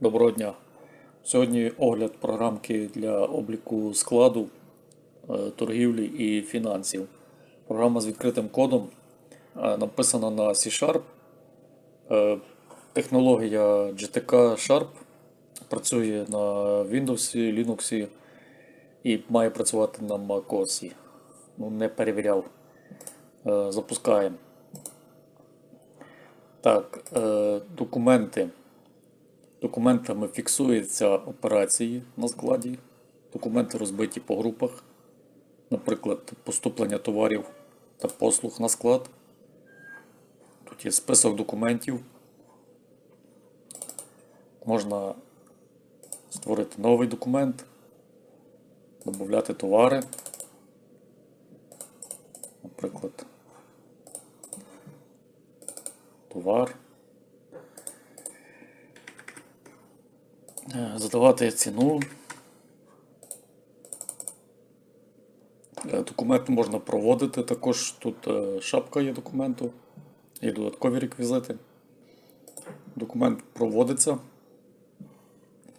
Доброго дня. Сьогодні огляд програмки для обліку складу, е, торгівлі і фінансів. Програма з відкритим кодом е, написана на C-Sharp. Е, Технологія GTK Sharp працює на Windows, Linux і має працювати на MacOS. Ну, не перевіряв. Запускаємо. Так, документи. Документами фіксуються операції на складі. Документи розбиті по групах, наприклад, поступлення товарів та послуг на склад. Тут є список документів. Можна створити новий документ, додати товари. Наприклад, товар. Задавати ціну. Е, Документ можна проводити. Також тут е, шапка є документу, є додаткові реквізити. Документ проводиться.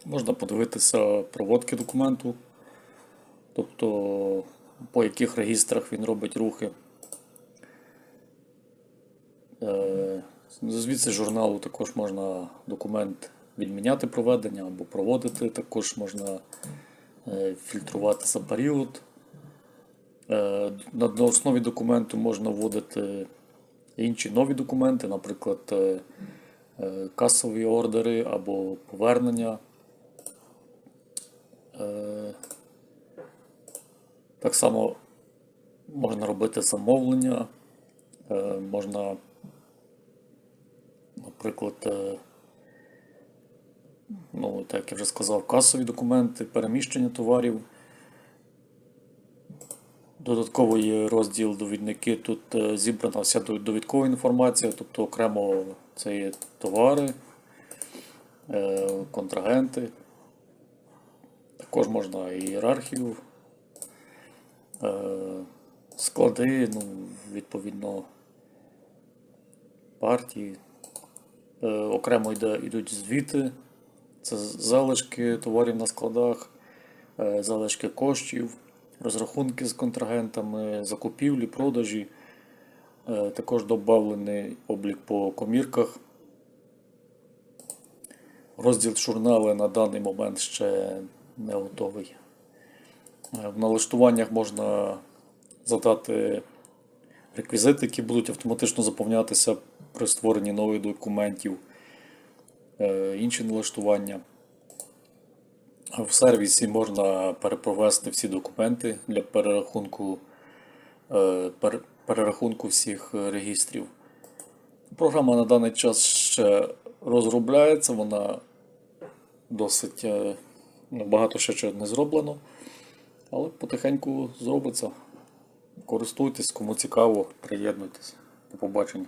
Можна подивитися проводки документу, тобто по яких регістрах він робить рухи. Е, Звідси журналу також можна документ відміняти проведення або проводити. Також можна е, фільтрувати за період. Е, На основі документу можна вводити інші нові документи, наприклад, е, касові ордери або повернення. Так само можна робити замовлення, можна, наприклад, ну, так я вже сказав, касові документи, переміщення товарів. Додатково є розділ довідники. Тут е, зібрана вся довідкова інформація, тобто окремо це є товари, е, контрагенти. Також можна ієрархію, е, склади, ну, відповідно, партії. Окремо йдуть звіти, це залишки товарів на складах, е, залишки коштів, розрахунки з контрагентами, закупівлі, продажі. Е, Також додавлений облік по комірках. Розділ журнали на даний момент ще не готовий. Е, В налаштуваннях можна задати реквізити, які будуть автоматично заповнятися при створенні нових документів, інші налаштування. В сервісі можна перепровести всі документи для перерахунку, е, перерахунку всіх е, регістрів. Програма на даний час ще розробляється, вона досить е, багато ще чого не зроблено, але потихеньку зробиться. Користуйтесь, кому цікаво, приєднуйтесь. До побачення.